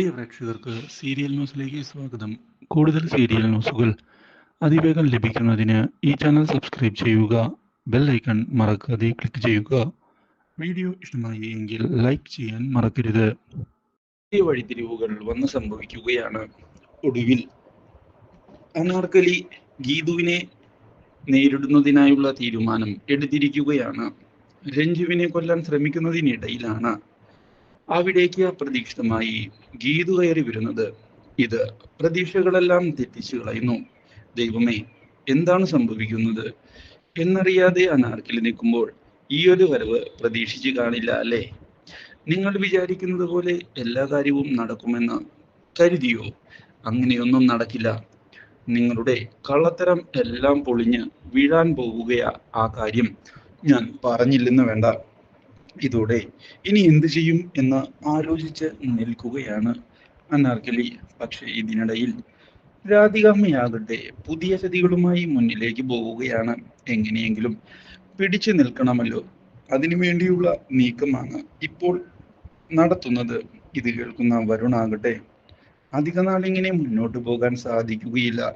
പ്രിയ പ്രേക്ഷകർക്ക് സീരിയൽ ന്യൂസിലേക്ക് സ്വാഗതം. കൂടുതൽ സീരിയൽ ന്യൂസുകൾ അതിവേഗം ലഭിക്കുന്നതിന് ഈ ചാനൽ സബ്സ്ക്രൈബ് ചെയ്യുക ബെൽ ഐക്കൺ മറക്കാതെ ക്ലിക്ക് ചെയ്യുക. വീഡിയോ ഇഷ്ടമായി എങ്കിൽ ലൈക്ക് ചെയ്യാൻ മറക്കരുത്. പുതിയ വഴിത്തിരിവുകൾ വന്ന് സംഭവിക്കുകയാണ് ഒടുവിൽ. അനാർക്കലി ഗീതുവിനെ നേരിടുന്നതിനായുള്ള തീരുമാനം എടുത്തിരിക്കുകയാണ്. രഞ്ജുവിനെ കൊല്ലാൻ ശ്രമിക്കുന്നതിനിടയിലാണ് അവിടേക്ക് അപ്രതീക്ഷിതമായി ഗീതു കയറി വരുന്നത് ഇത് പ്രതീക്ഷകളെല്ലാം തെറ്റിച്ചു കളയുന്നു. ദൈവമേ എന്താണ് സംഭവിക്കുന്നത്? എന്നറിയാതെ അനാർക്കിൽ നിൽക്കുമ്പോൾ ഈ ഒരു വരവ് പ്രതീക്ഷിച്ചു കാണില്ല അല്ലേ? നിങ്ങൾ വിചാരിക്കുന്നത് പോലെ എല്ലാ കാര്യവും നടക്കുമെന്ന് കരുതിയോ? അങ്ങനെയൊന്നും നടക്കില്ല. നിങ്ങളുടെ കള്ളത്തരം എല്ലാം പൊളിഞ്ഞ് വീഴാൻ പോവുകയാ ആ കാര്യം ഞാൻ പറഞ്ഞില്ലെന്ന് വേണ്ട. ഇതോടെ ഇനി എന്ത് ചെയ്യും എന്ന് ആലോചിച്ച് നിൽക്കുകയാണ് അനാർക്കലി. പക്ഷേ ഇതിനിടയിൽ രാധികാമ്മയാകട്ടെ പുതിയ ചതികളുമായി മുന്നിലേക്ക് പോവുകയാണ്. എങ്ങനെയെങ്കിലും പിടിച്ചു നിൽക്കണമല്ലോ. അതിനു വേണ്ടിയുള്ള നീക്കമാണ് ഇപ്പോൾ നടത്തുന്നത്. ഇത് കേൾക്കുന്ന വരുണാകട്ടെ അധിക നാളിങ്ങനെ മുന്നോട്ട് പോകാൻ സാധിക്കുകയില്ല.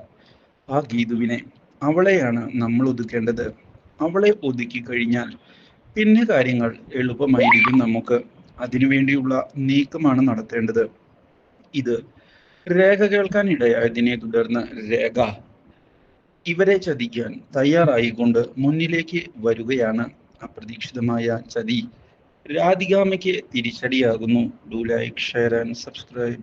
ആ ഗീതുവിനെ അവളെയാണ് നമ്മൾ ഒതുക്കേണ്ടത്. അവളെ ഒതുക്കി കഴിഞ്ഞാൽ പിന്നെ കാര്യങ്ങൾ എളുപ്പമായിരിക്കും നമുക്ക്. അതിനുവേണ്ടിയുള്ള നീക്കമാണ് നടത്തേണ്ടത്. ഇത് രേഖ കേൾക്കാൻ ഇടയായതിനെ തുടർന്ന് രേഖ ഇവരെ ചതിക്കാൻ തയ്യാറായിക്കൊണ്ട് മുന്നിലേക്ക് വരികയാണ് അപ്രതീക്ഷിതമായ ചതി. രാധികാമയ്ക്ക് തിരിച്ചടിയാകുന്നു. Do like share and subscribe